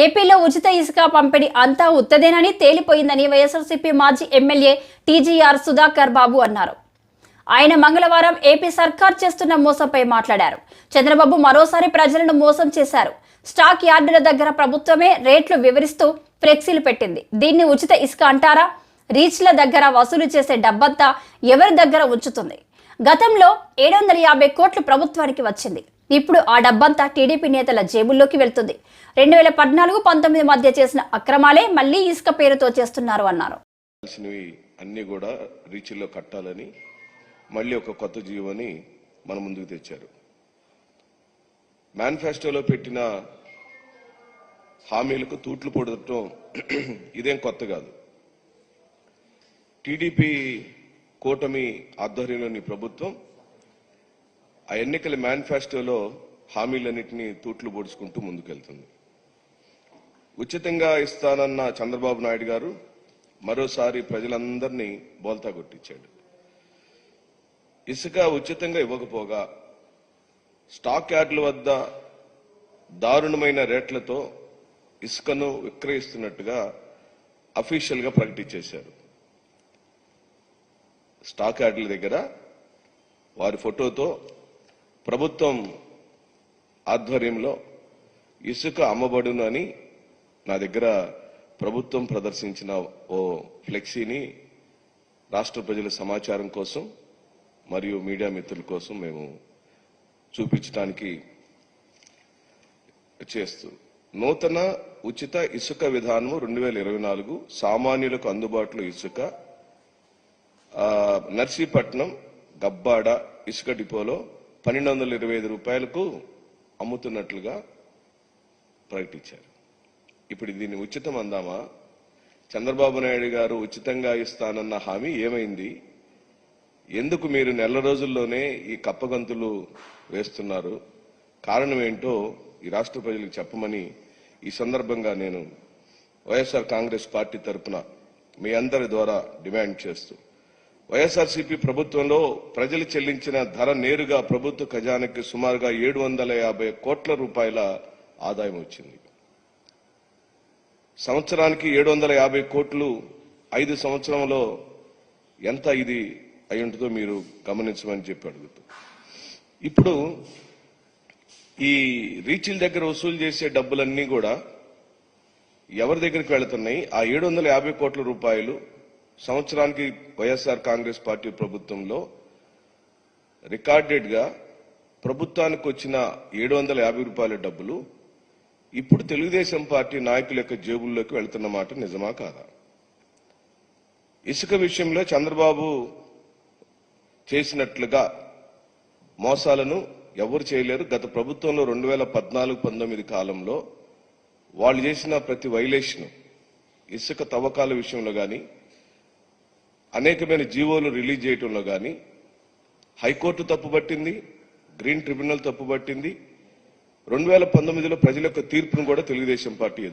ఏపీలో ఉచిత ఇసుక పంపిణీ అంతా ఉత్తదేనని తేలిపోయిందని వైఎస్ఆర్సీపీ మాజీ ఎమ్మెల్యే టీజీఆర్ సుధాకర్ బాబు అన్నారు. ఆయన మంగళవారం ఏపీ సర్కార్ చేస్తున్న మోసంపై మాట్లాడారు. చంద్రబాబు మరోసారి ప్రజలను మోసం చేశారు. స్టాక్ యార్డుల దగ్గర ప్రభుత్వమే రేట్లు వివరిస్తూ ఫ్లెక్సీలు పెట్టింది. దీన్ని ఉచిత ఇసుక అంటారా? రీచ్ల దగ్గర వసూలు చేసే డబ్బంతా ఎవరి దగ్గర ఉంచుతుంది? గతంలో ఏడు వందల యాభై కోట్లు ప్రభుత్వానికి వచ్చింది. ఇప్పుడు ఆ డబ్బంతా టీడీపీ నేతల జేబుల్లోకి వెళ్తుంది. రెండు వేల పద్నాలుగు పంతొమ్మిది మధ్య చేసిన అక్రమాలే మళ్ళీ ఇసుక పేరుతో చేస్తున్నారు అన్నారు. కావాల్సినవి అన్నీ కూడా రీచ్లో కట్టాలని మళ్ళీ ఒక కొత్త జీవోని మన ముందుకు తెచ్చారు. మేనిఫెస్టోలో పెట్టిన హామీలకు తూట్లు పొడటం ఇదేం కొత్త కాదు. టీడీపీ కూటమి ఆధ్వర్యంలోని ప్రభుత్వం ఆ ఎన్నికల మేనిఫెస్టోలో హామీలన్నింటినీ తూట్లు పొడుచుకుంటూ ముందుకెళ్తుంది. ఉచితంగా ఇస్తానన్న చంద్రబాబు నాయుడు గారు మరోసారి ప్రజలందరినీ బోల్తా కొట్టించాడు. ఇసుక ఉచితంగా ఇవ్వకపోగా స్టాక్ యార్డుల వద్ద దారుణమైన రేట్లతో ఇసుకను విక్రయిస్తున్నట్టుగా అఫీషియల్గా ప్రకటించేశారు. స్టాక్ యార్డుల దగ్గర వారి ఫోటోతో ప్రభుత్వం ఆధ్వర్యంలో ఇసుక అమ్మబడును అని నా దగ్గర ప్రభుత్వం ప్రదర్శించిన ఓ ఫ్లెక్సీని రాష్ట్ర ప్రజల సమాచారం కోసం మరియు మీడియా మిత్రుల కోసం మేము చూపించడానికి చేస్తూ నూతన ఉచిత ఇసుక విధానం రెండు వేల ఇరవై నాలుగు సామాన్యులకు అందుబాటులో ఇసుక నర్సీపట్నం గబ్బాడ ఇసుక డిపోలో పన్నెండు వందల ఇరవై ఐదు రూపాయలకు అమ్ముతున్నట్లుగా ప్రకటించారు. ఇప్పుడు దీన్ని ఉచితం అందామా? చంద్రబాబు నాయుడు గారు ఉచితంగా ఇస్తానన్న హామీ ఏమైంది? ఎందుకు మీరు నెల రోజుల్లోనే ఈ కప్పగంతులు వేస్తున్నారు? కారణం ఏంటో ఈ రాష్ట్ర ప్రజలకు చెప్పమని ఈ సందర్భంగా నేను వైఎస్ఆర్ కాంగ్రెస్ పార్టీ తరపున మీ అందరి ద్వారా డిమాండ్ చేస్తూ వైఎస్ఆర్సీపీ ప్రభుత్వంలో ప్రజలు చెల్లించిన ధర నేరుగా ప్రభుత్వ ఖజానాకి సుమారుగా ఏడు వందల యాభై కోట్ల రూపాయల ఆదాయం వచ్చింది. సంవత్సరానికి ఏడు వందల యాభై కోట్లు ఐదు సంవత్సరంలో ఎంత ఇది అయి ఉంటుందో మీరు గమనించమని చెప్పి అడుగుతూ. ఇప్పుడు ఈ రీచిల దగ్గర వసూలు చేసే డబ్బులన్నీ కూడా ఎవరి దగ్గరికి వెళుతున్నాయి? ఆ ఏడు వందల యాభై కోట్ల రూపాయలు సంవత్సరానికి వైఎస్ఆర్ కాంగ్రెస్ పార్టీ ప్రభుత్వంలో రికార్డెడ్గా ప్రభుత్వానికి వచ్చిన ఏడు వందల యాభై రూపాయల డబ్బులు ఇప్పుడు తెలుగుదేశం పార్టీ నాయకుల యొక్క జేబుల్లోకి వెళ్తున్న మాట నిజమా కాదా? ఇసుక విషయంలో చంద్రబాబు చేసినట్లుగా మోసాలను ఎవరు చేయలేరు. గత ప్రభుత్వంలో రెండు వేల పద్నాలుగు పంతొమ్మిది కాలంలో వాళ్ళు చేసిన ప్రతి వైలేషన్ ఇసుక తవ్వకాల విషయంలో కానీ అనేకమైన జీవోలు రిలీజ్ చేయటంలో కానీ హైకోర్టు తప్పుపట్టింది గ్రీన్ ట్రిబ్యునల్ తప్పుపట్టింది రెండు వేల పంతొమ్మిదిలో ప్రజల యొక్క తీర్పును కూడా తెలుగుదేశం పార్టీ